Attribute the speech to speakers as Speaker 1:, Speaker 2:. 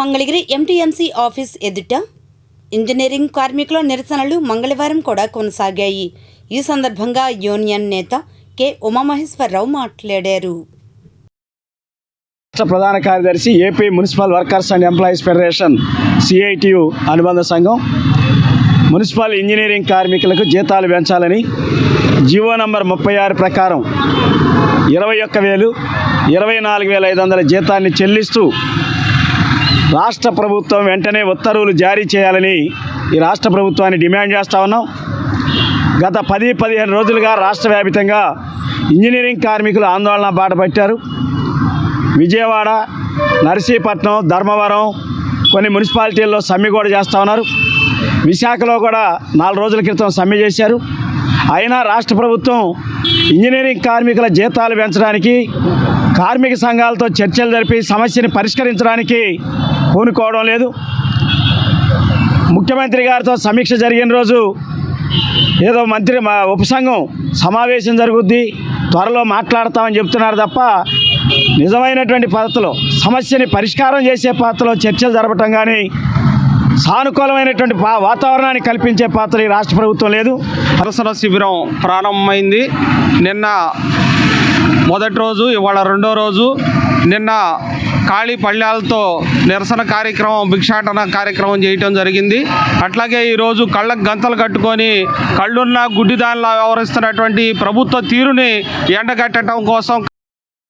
Speaker 1: Mangalagiri MTMC office ఎదుట engineering కార్మికుల నిరసనలు మంగళవారం కూడా కొనసాగాయి. ఈ సందర్భంగా యూనియన్ నేత కె. ఉమామహేశ్వరరావు మాట్లాడారు.
Speaker 2: రాష్ట్ర ప్రధాన కార్యదర్శి AP municipal workers and employees federation CITU అనుబంధ సంఘం మున్సిపల్ ఇంజనీరింగ్ కార్మికులకు జీతాలు పెంచాలని జీవో నంబర్ ముప్పై ఆరు ప్రకారం ఇరవై ఒక్క వేలు ఇరవై నాలుగు వేల ఐదు వందల జీతాన్ని చెల్లిస్తూ రాష్ట్ర ప్రభుత్వం వెంటనే ఉత్తర్వులు జారీ చేయాలని ఈ రాష్ట్ర ప్రభుత్వాన్ని డిమాండ్ చేస్తూ ఉన్నాం. గత పది పదిహేను రోజులుగా రాష్ట్ర వ్యాపితంగా ఇంజనీరింగ్ కార్మికులు ఆందోళన బాటపట్టారు విజయవాడ నర్సీపట్నం ధర్మవరం కొన్ని మున్సిపాలిటీల్లో సమ్మె కూడా చేస్తూ ఉన్నారు. విశాఖలో కూడా నాలుగు రోజుల క్రితం సమ్మె చేశారు. అయినా రాష్ట్ర ప్రభుత్వం ఇంజనీరింగ్ కార్మికుల జీతాలు పెంచడానికి కార్మిక సంఘాలతో చర్చలు జరిపి సమస్యని పరిష్కరించడానికి పూనుకోవడం లేదు. ముఖ్యమంత్రి గారితో సమీక్ష జరిగిన రోజు ఏదో మంత్రి మా ఉపసంఘం సమావేశం జరుగుద్ది. త్వరలో మాట్లాడతామని చెప్తున్నారు తప్ప నిజమైనటువంటి పద్ధతిలో సమస్యని పరిష్కారం చేసే పద్ధతిలో చర్చలు జరపటం కానీ సానుకూలమైనటువంటి వాతావరణాన్ని కల్పించే పాత్ర ఈ రాష్ట్ర ప్రభుత్వం లేదు.
Speaker 3: నిరసన శిబిరం ప్రారంభమైంది. నిన్న మొదటి రోజు ఇవాళ రెండో రోజు నిన్న ఖాళీ పళ్ళాలతో నిరసన కార్యక్రమం భిక్షాటన కార్యక్రమం చేయటం జరిగింది. అట్లాగే ఈరోజు కళ్ళకు గంతలు కట్టుకొని కళ్ళున్న గుడ్డిదానిలా వ్యవహరిస్తున్నటువంటి ప్రభుత్వ తీరుని ఎండగట్టడం కోసం